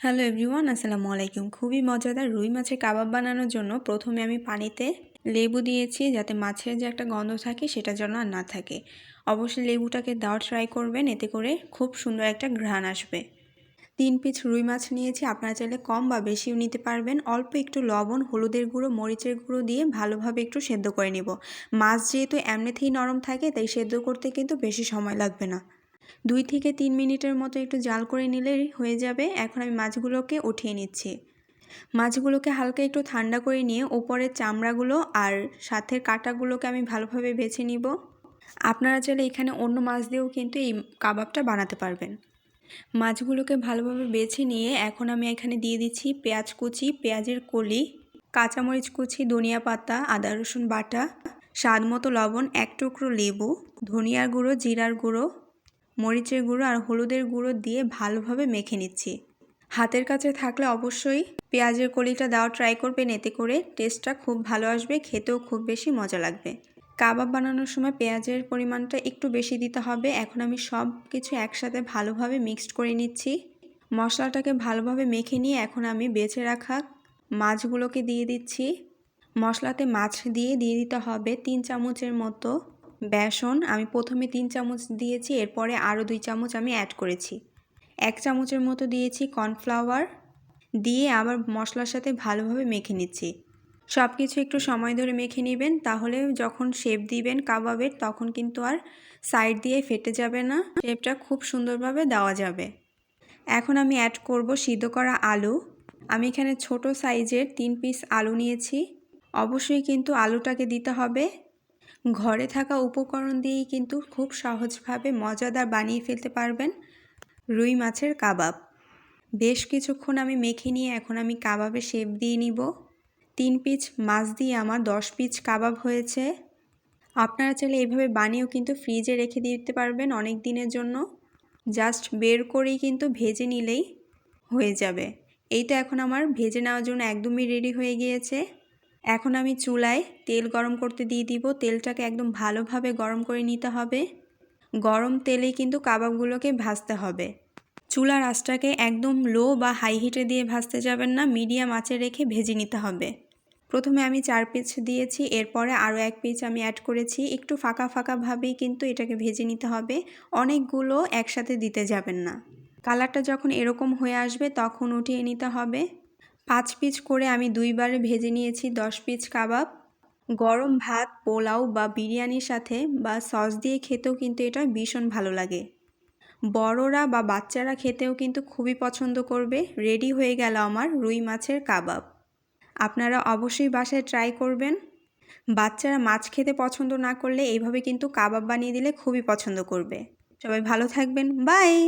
Hello everyone আসসালামু আলাইকুম। খুবই মজাদার রুই মাছের কাবাব বানানোর জন্য প্রথমে আমি পানিতে লেবু দিয়েছি যাতে মাছের যে একটা গন্ধ থাকে সেটা যেন আর না থাকে। অবশ্যই লেবুটাকে দেওয়ার ট্রাই করবেন, এতে করে খুব সুন্দর একটা ঘ্রাণ আসবে। তিন পিস রুই মাছ নিয়েছি, আপনারা চাইলে কম বা বেশিও নিতে পারবেন। অল্প একটু লবণ, হলুদের গুঁড়ো, মরিচের গুঁড়ো দিয়ে ভালোভাবে একটু সেদ্ধ করে নিব। মাছ যেহেতু এমনিতেই নরম থাকে, তাই সেদ্ধ করতে কিন্তু বেশি সময় লাগবে না। দুই থেকে তিন মিনিটের মতো একটু জাল করে নিলেই হয়ে যাবে। এখন আমি মাছগুলোকে উঠিয়ে নিচ্ছি। মাছগুলোকে হালকা একটু ঠান্ডা করে নিয়ে ওপরের চামড়াগুলো আর সাথের কাঁটাগুলোকে আমি ভালোভাবে বেছে নিব। আপনারা চাইলে এখানে অন্য মাছ দিয়েও কিন্তু এই কাবাবটা বানাতে পারবেন। মাছগুলোকে ভালোভাবে বেছে নিয়ে এখন আমি এখানে দিয়ে দিচ্ছি পেঁয়াজ কুচি, পেঁয়াজের কলি, কাঁচামরিচ কুচি, ধনিয়া পাতা, আদা, রসুন বাটা, স্বাদ মতো লবণ, এক টুকরো লেবু, ধনিয়ার গুঁড়ো, জিরার গুঁড়ো মরিচের গুঁড়ো আর হলুদের গুঁড়ো দিয়ে ভালোভাবে মেখে নিচ্ছি। হাতের কাছে থাকলে অবশ্যই পেঁয়াজের কলিটা দেওয়া ট্রাই করবেন এতে করে টেস্টটা খুব ভালো আসবে, খেতেও খুব বেশি মজা লাগবে। কাবাব বানানোর সময় পেঁয়াজের পরিমাণটা একটু বেশি দিতে হবে। এখন আমি সব কিছু একসাথে ভালোভাবে মিক্সড করে নিচ্ছি। মশলাটাকে ভালোভাবে মেখে নিয়ে এখন আমি বেছে রাখা মাছগুলোকে দিয়ে দিচ্ছি। মশলাতে মাছ দিয়ে দিয়ে দিতে হবে তিন চামচের মতো বেসন আমি প্রথমে তিন চামচ দিয়েছি, এরপরে আরও দুই চামচ আমি অ্যাড করেছি। এক চামচের মতো দিয়েছি কর্নফ্লাওয়ার দিয়ে আবার মশলার সাথে ভালোভাবে মেখে নিচ্ছি। সব কিছু একটু সময় ধরে মেখে নেবেন, তাহলে যখন শেপ দিবেন কাবাবের, তখন কিন্তু আর সাইড দিয়ে ফেটে যাবে না শেপটা খুব সুন্দরভাবে দেওয়া যাবে। এখন আমি অ্যাড করব সিদ্ধ করা আলু। আমি এখানে ছোট সাইজের তিন পিস আলু নিয়েছি। অবশ্যই কিন্তু আলুটাকে দিতে হবে। ঘরে থাকা উপকরণ দিয়েই কিন্তু খুব সহজভাবে মজাদার বানিয়ে ফেলতে পারবেন রুই মাছের কাবাব। বেশ কিছুক্ষণ আমি মেখে নিয়ে এখন আমি কাবাবে শেপ দিয়ে নিব। তিন পিচ মাছ দিয়ে আমার দশ পিচ কাবাব হয়েছে। আপনারা চাইলে এইভাবে বানিয়েও কিন্তু ফ্রিজে রেখে দিতে পারবেন অনেক দিনের জন্য। জাস্ট বের করেই কিন্তু ভেজে নিলেই হয়ে যাবে। এইটা এখন আমার ভেজে নেওয়ার জন্য একদমই রেডি হয়ে গিয়েছে। এখন আমি চুলায় তেল গরম করতে দিয়ে দিব। তেলটাকে একদম ভালোভাবে গরম করে নিতে হবে। গরম তেলেই কিন্তু কাবাবগুলোকে ভাজতে হবে। চুলার আঁচটাকে একদম লো বা হাই হিটে দিয়ে ভাজতে যাবেন না, মিডিয়াম আঁচে রেখে ভেজে নিতে হবে। প্রথমে আমি চার পিস দিয়েছি, এরপরে আরও এক পিস আমি অ্যাড করেছি। একটু ফাঁকা ফাঁকাভাবেই কিন্তু এটাকে ভেজে নিতে হবে। অনেকগুলো একসাথে দিতে যাবেন না। কালারটা যখন এরকম হয়ে আসবে, তখন উঠিয়ে নিতে হবে। পাঁচ পিস করে আমি দুইবারে ভেজে নিয়েছি দশ পিস কাবাব। গরম ভাত, পোলাও বা বিরিয়ানির সাথে বা সস দিয়ে খেতেও কিন্তু এটা ভীষণ ভালো লাগে। বড়রা বা বাচ্চারা খেতেও কিন্তু খুবই পছন্দ করবে। রেডি হয়ে গেল আমার রুই মাছের কাবাব। আপনারা অবশ্যই বাসায় ট্রাই করবেন। বাচ্চারা মাছ খেতে পছন্দ না করলে এইভাবে কিন্তু কাবাব বানিয়ে দিলে খুবই পছন্দ করবে। সবাই ভালো থাকবেন। বাই!